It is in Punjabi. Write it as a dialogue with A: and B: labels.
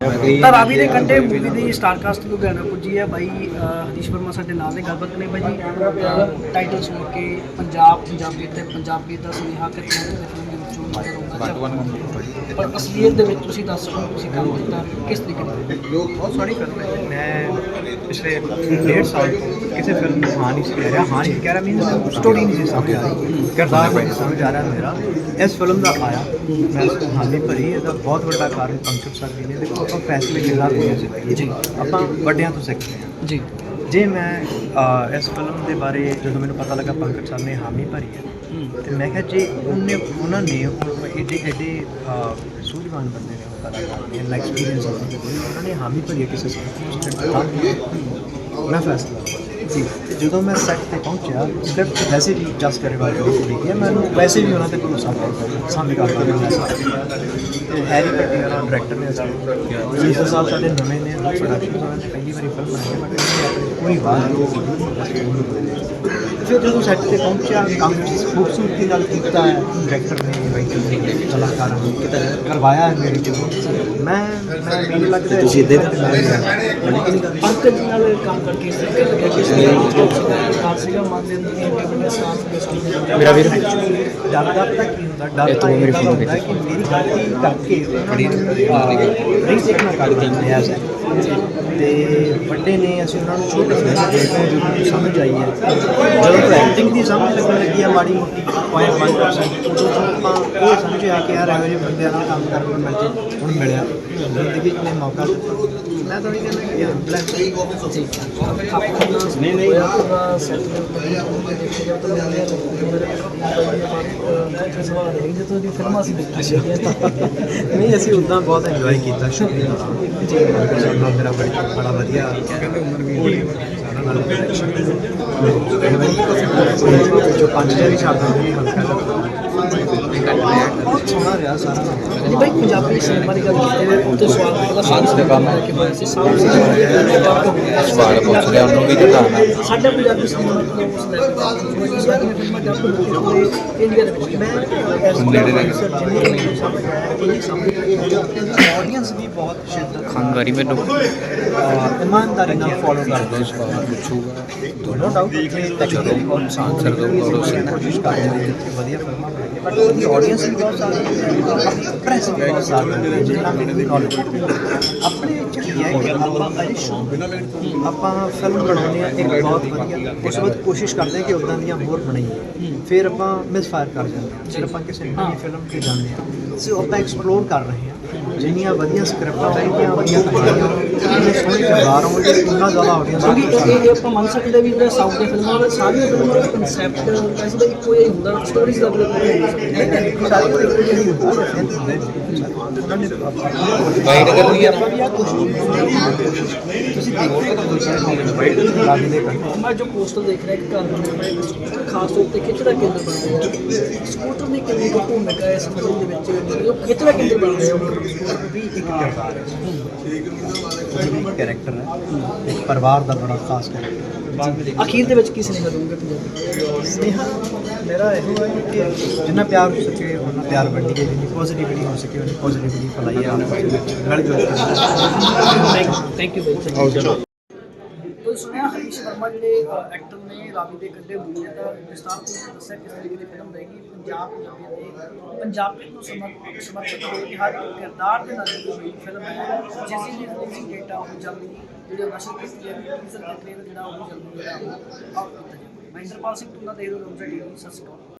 A: ਤਾਂ ਰਾਵੀ ਦੇ ਕੰਢੇ ਮੂਵੀ ਦੀ ਸਟਾਰਕਾਸਟ ਲੁਧਿਆਣਾ ਪੁੱਜੀ ਹੈ। ਬਾਈ ਹਰੀਸ਼ ਵਰਮਾ ਸਾਡੇ ਨਾਲ ਨੇ ਗੱਲਬਾਤ ਨੇ ਬਾਈ। ਜੀ ਟਾਈਟਲ ਸੁਣ ਕੇ ਪੰਜਾਬ ਪੰਜਾਬੀ ਤੇ ਪੰਜਾਬੀ ਦਾ ਸੁਨੇਹਾ ਕਿੱਥੇ ਦੇ ਫਿਲਮ ਦੇ ਵਿੱਚੋਂ ਨਜ਼ਰ ਆਉਂਦਾ ਜਾਂ- ਪਰ ਅਸਲੀਅਤ ਦੇ ਵਿੱਚ ਤੁਸੀਂ ਦੱਸ ਸਕੋ ਤੁਸੀਂ ਕੰਮ ਕੀਤਾ ਕਿਸ ਤਰੀਕੇ ਨਾਲ?
B: ਬਹੁਤ ਸੋਹਣੀ ਫਿਲਮ ਹੈ ਮੈਂ ਪਿਛਲੇ ਡੇਢ ਸਾਲ ਤੋਂ ਕਿਸੇ ਫਿਲਮ ਨੂੰ ਹਾਂ ਨਹੀਂ ਸੀ ਕਹਿ ਰਿਹਾ ਹਾਂ ਨਹੀਂ ਕਹਿ ਰਿਹਾ ਮੀਨਸ ਸਟੋਰੀ ਨਹੀਂ ਸੀ ਸਮਝ ਆ ਰਹੀ। ਕਿਰਦਾਰ ਨਹੀਂ ਸਮਝ ਆ ਰਿਹਾ ਮੇਰਾ। ਇਸ ਫਿਲਮ ਦਾ ਆਇਆ ਮੈਂ ਹਾਮੀ ਭਰੀ ਇਹਦਾ ਬਹੁਤ ਵੱਡਾ ਕਾਰਨ ਪੰਕਜ ਸਰ ਜੀ ਨੇ। ਦੇਖੋ ਆਪਾਂ ਫੈਸਲੇ ਜ਼ਿੰਦਗੀ ਜੀ। ਆਪਾਂ ਵੱਡਿਆਂ ਤੋਂ ਸਿੱਖਦੇ ਹਾਂ।
A: ਜੀ।
B: ਜੇ ਮੈਂ ਇਸ ਫਿਲਮ ਦੇ ਬਾਰੇ ਜਦੋਂ ਮੈਨੂੰ ਪਤਾ ਲੱਗਾ ਪੰਕਜ ਸਰ ਨੇ ਹਾਮੀ ਭਰੀ ਹੈ ਤੇ ਮੈਂ ਕਿਹਾ ਜੇ ਉਹਨੇ, ਉਹਨਾਂ ਨੇ ਉਹ ਐਡੇ ਐਡੇ ਸੂਝਵਾਨ ਬੰਦੇ ਨੇ ਉਹ ਕਲਾਕਾਰ ਨੇ ਇੰਨਾ ਐਕਸਪੀਰੀਅੰਸ ਉਹਨਾਂ ਨੇ ਹਾਮੀ ਭਰੀ ਕਿਸੇ ਸਟੇਟ ਮੈਂ ਫੈਸਲਾ ਲਿਆ। ਜੀ ਤੇ ਜਦੋਂ ਮੈਂ ਸੈੱਟ ਤੇ ਪਹੁੰਚਿਆ ਸਕ੍ਰਿਪਟ ਵੈਸੇ ਵੀ ਜਸ ਕਰੇ ਦੀ ਲਿਖੀ ਹੈ ਮੈਨੂੰ ਵੈਸੇ ਵੀ ਉਹਨਾਂ ਤੇ ਭਰੋਸਾ ਕਰਦਾ ਸਾਹਮਣੇ ਕਰਦਾ ਮੈਂ ਵੈਸਾ ਤੇ ਹੈਰੀ ਪੱਟੀ ਵਾਲਾ ਡਾਇਰੈਕਟਰ ਨੇ ਅਸੀਂ ਇਸ ਸਾਹਿਬ ਸਾਡੇ ਨਵੇਂ ਨੇ ਪ੍ਰੋਡਕਸ਼ਨ ਉਹਨਾਂ ਨੇ ਪਹਿਲੀ ਵਾਰੀ ਫਿਲਮ ਬਣਾਈ ਹੈ ਮੈਂ ਕਹਿੰਦਾ ਪੂਰੀ ਬਾਤ ਫਿਰ ਜਦੋਂ ਸੈੱਟ ਤੇ ਪਹੁੰਚਿਆ ਕੰਮ ਖੂਬਸੂਰਤੀ ਨਾਲ ਕੀਤਾ ਹੈ ਡਾਇਰੈਕਟਰ ਨੇ ਰਾਈਟਰ ਨੇ ਕਲਾਕਾਰਾਂ ਨੇ ਕੀਤਾ ਕਰਵਾਇਆ ਹੈ ਮੇਰੇ ਕੋਲ ਮੈਂ ਮੈਂ ਮੈਨੂੰ ਲੱਗਦਾ ਤੁਸੀਂ ਇੱਦਾਂ
A: ਪੰਕਜ ਜੀ ਨਾਲ ਕੰਮ ਕਰਕੇ ਇਸ ਕਿ ਦੇ ਦੇ
B: ਮੇਰਾ ਵੀਰ। ਡਰ ਦਾ ਪਤਾ ਕੀ ਹੁੰਦਾ ਡਰ ਤਾਂ ਮੇਰੀ ਫੋਨ ਹੁੰਦਾ ਕਿ ਮੇਰੀ ਗਲਤੀ ਕਰਕੇ ਨਹੀਂ ਸਿੱਖਣਾ ਕਰ ਦਿੰਦੇ ਆ ਤੇ ਵੱਡੇ ਨੇ ਅਸੀਂ ਉਹਨਾਂ ਨੂੰ ਛੋਟੇ ਸਮਝਦੇ ਹਾਂ ਜਦੋਂ ਸਮਝ ਆਈ ਹੈ ਜਦੋਂ ਤੋਂ ਐਕਟਿੰਗ ਦੀ ਸਮਝ ਲੱਗਣ ਲੱਗੀ ਹੈ ਮਾੜੀ ਮੋਟੀ 0.1% ਉਦੋਂ ਤੋਂ ਆਪਾਂ ਉਹ ਸਮਝਿਆ ਕਿ ਯਾਰ ਇਹੋ ਜਿਹੇ ਬੰਦਿਆਂ ਨਾਲ ਕੰਮ ਕਰਨ ਨੂੰ ਮਿਲ ਹੁਣ ਮਿਲਿਆ ਜ਼ਿੰਦਗੀ 'ਚ ਨੇ ਮੌਕਾ ਦਿੱਤਾ ਮੈਂ ਨਹੀਂ ਕਹਿੰਦਾ ਕਿ ਬਲੈਕ
A: ਜੀ। ਨਹੀਂ ਨਹੀਂ ਦੇ ਦੇਖੀ
B: ਨਹੀਂ ਅਸੀਂ ਉਦਾਂ ਬਹੁਤ ਇੰਜੋਏ ਕੀਤਾ। ਜੀ ਸਾਡਾ ਮੇਰਾ ਬੜਾ ਬੜਾ ਵਧੀਆ ਕਹਿੰਦੇ ਉਮਰ ਵੀ ਸਾਡਾ ਨਾਲ ਜੋ ਪੰਜ ਜਿਹੜੀ ਛਾਪ ਹੁੰਦੀ ਹਲਕਾ अच्छा रहा
A: सारा भाई पंजाबी सिनेमा ਦੀ ਗੱਲ ਕੀਤੀ ਹੋਵੇ ਤੇ ਸਵਾਲ ਦਾ ਸ਼ਾਂਤ ਦਾ ਕੰਮ ਹੈ ਕਿ ਮੈਂ ਇਸ ਸਾਲ
C: ਸਵਾਲ ਪੁੱਛ ਲਿਆ ਉਹਨੂੰ ਵੀ ਜਤਾਣਾ
A: ਸਾਡਾ ਪੰਜਾਬੀ ਸਿਨੇਮਾ ਦਾ ਉਸ ਲੈਵਲ ਇੰਡੀਆ ਦੇ ਵਿੱਚ
B: ਮੈਂ
C: ਨੇੜੇ
B: ਰਹਿ ਆਡੀਅנס ਵੀ ਬਹੁਤ ਸ਼ਿੱਦਤ
C: ਖੰਗਾਰੀ ਮੈਨੂੰ
B: ਇਮਾਨਦਾਰੀ ਨਾਲ ਫੋਲੋ ਕਰਦੇ
C: ਇਸ ਬਾਰੇ ਪੁੱਛੂਗਾ
B: ਦੋਨੋਂ ਡਾਊਟ ਟੈਕਨੀਕਲੀ
C: ਕੌਣ ਸਾਂਸਰ ਦੋ ਕੋਲੋਂ ਸਿਨੇਮਾ
B: ਕੋਸ਼ਿਸ਼ ਕਰਦੇ ਨੇ ਵਧੀਆ ਫਿਲਮਾਂ ਬਣਾ ਕੇ ਬਟ ਆਡੀਅנס ਵੀ ਬਹੁਤ ਸਾਰੀ ਹੈ ਪ੍ਰੈਸ ਵੀ ਬਹੁਤ ਸਾਰੀ ਆਪਣੇ ਵਿੱਚ ਕੀ ਹੈ ਕਿ ਆਪਾਂ ਅਜੇ ਆਪਾਂ ਫਿਲਮ ਬਣਾਉਂਦੇ ਆ ਇੱਕ ਬਹੁਤ ਵਧੀਆ। ਉਸ ਤੋਂ ਕੋਸ਼ਿਸ਼ ਕਰਦੇ ਹਾਂ ਕਿ ਉਦਾਂ ਦੀਆਂ ਹੋਰ ਬਣਾਈਏ। ਫਿਰ ਆਪਾਂ ਮਿਸਫਾਇਰ ਕਰ ਜਾਂਦੇ ਹਾਂ। ਫਿਰ ਆਪਾਂ ਕਿਸੇ ਨਵੀਂ ਫਿਲਮ ਤੇ ਜਾਂਦੇ ਹਾਂ। ਸੋ ਆਪਾਂ ਐਕਸਪਲੋਰ ਕਰ ਰਹੇ ਹਾਂ। ਜਿੰਨੀਆਂ ਵਧੀਆ ਸਕ੍ਰਿਪਟਾਂ ਹੋਣਗੀਆਂ ਵਧੀਆ ਕਹਾਣੀਆਂ। ਜਿੰਨੇ ਸੋਹਣੇ ਕਿਰਦਾਰ ਹੋਣਗੇ ਉਨਾ ਜ਼ਿਆਦਾ ਆਡੀਅנס
A: ਕਿਉਂਕਿ ਇਹ ਇਹ ਆਪਾਂ ਮੰਨ ਸਕਦੇ ਵੀ ਜਿਹੜਾ ਸਾਊਥ ਦੀਆਂ ਫਿਲਮਾਂ ਦਾ ਸਾਰੀਆਂ ਫਿਲਮਾਂ ਦਾ ਕਨਸੈਪਟ ਵੈਸੇ ਤਾਂ ਇੱਕੋ ਜਿਹਾ ਹੀ ਹੁੰਦਾ ਸਟੋਰੀਜ਼ ਦਾ ਵੀ
C: ਵਾਈਟ ਕਰ ਲਈ ਆਪਾਂ
B: ਤੁਸੀਂ ਦੇਖੋ
A: ਮੈਂ ਜੋ ਪੋਸਟਰ ਦੇਖ ਰਿਹਾ ਇੱਕ ਘਰ ਬਣਿਆ ਹੋਇਆ ਇੱਕ ਖਾਸ ਤੌਰ ਤੇ ਖਿੱਚ ਦਾ ਕੇਂਦਰ ਬਣ ਰਿਹਾ ਸਕੂਟਰ ਦੀ ਕਿੰਨੀ ਕੁ ਭੂਮਿਕਾ ਹੈ ਇਸ ਫਿਲਮ ਦੇ ਵਿੱਚ ਜੋ ਖਿੱਚ ਦਾ ਕੇਂਦਰ ਬਣ ਰਿਹਾ ਉਹ
B: ਵੀ ਇੱਕ ਕਿਰਦਾਰ ਹੈ। ਇੱਕ ਕੈਰੈਕਟਰ ਹੈ ਇੱਕ ਪਰਿਵਾਰ ਦਾ ਬੜਾ ਖਾਸ ਕੈਰੈਕਟਰ
A: ਅਖੀਰ ਦੇ ਵਿੱਚ ਕੀ ਸੁਨੇਹਾ ਪੰਜਾਬੀ
B: ਸਨੇਹਾ ਮੇਰਾ ਇਹੋ ਹੈ ਕਿ ਜਿੰਨਾ ਪਿਆਰ ਹੋ ਸਕੇ ਉਹਨਾਂ ਪਿਆਰ ਵੰਡੀਏ। ਜਿੰਨੀ ਪੋਜ਼ਿਟਿਵਿਟੀ ਹੋ ਸਕੇ ਉਹਨੀ ਪੋਜ਼ਿਟਿਵਿਟੀ ਫੈਲਾਈਏ। ਆਪਸ ਵਿੱਚ ਰਲ ਜੁਲ ਕੇ।
A: ਥੈਂਕ ਯੂ ਸੁਣਿਆ ਹਰੀਸ਼ ਵਰਮਾ ਜਿਹੜੇ ਐਕਟਰ ਨੇ ਰਾਵੀ ਦੇ ਕੰਢੇ ਮੂਵੀ ਦਾ ਵਿਸਤਾਰ ਤੋਂ ਦੱਸਿਆ ਕਿਸ ਤਰੀਕੇ ਦੀ ਫਿਲਮ ਰਹੇਗੀ? ਪੰਜਾਬ ਪੰਜਾਬੀ ਤੇ ਪੰਜਾਬੀ ਨੂੰ ਸਮਰਪਿਤ ਸਮਰਪਿਤ ਹੋਈ ਹਰ ਕਿਰਦਾਰ ਦੇ ਨਾਲ ਜੁੜੀ ਹੋਈ ਫਿਲਮ ਹੈ, ਜਿਸ ਦੀ ਰਿਲੀਜ਼ਿੰਗ ਡੇਟ ਉਹ ਜਲਦੀ ਜਿਹੜੀ ਨਸ਼ਰ ਕੀਤੀ ਹੈ ਟੀਜ਼ਰ ਦਾ ਟ੍ਰੇਲਰ ਜਿਹੜਾ ਉਹ ਜਲਦੀ ਜਿਹੜਾ ਆਊਟ ਕੀਤਾ ਜਾਵੇ ਮੈਂ ਸਿੰਘ ਤੁੰਦਾ ਦੇਖ ਰਿਹਾ ਹਾਂ ਟੀਵੀ ਸਤਿ ਸ਼੍ਰੀ ਅਕਾਲ।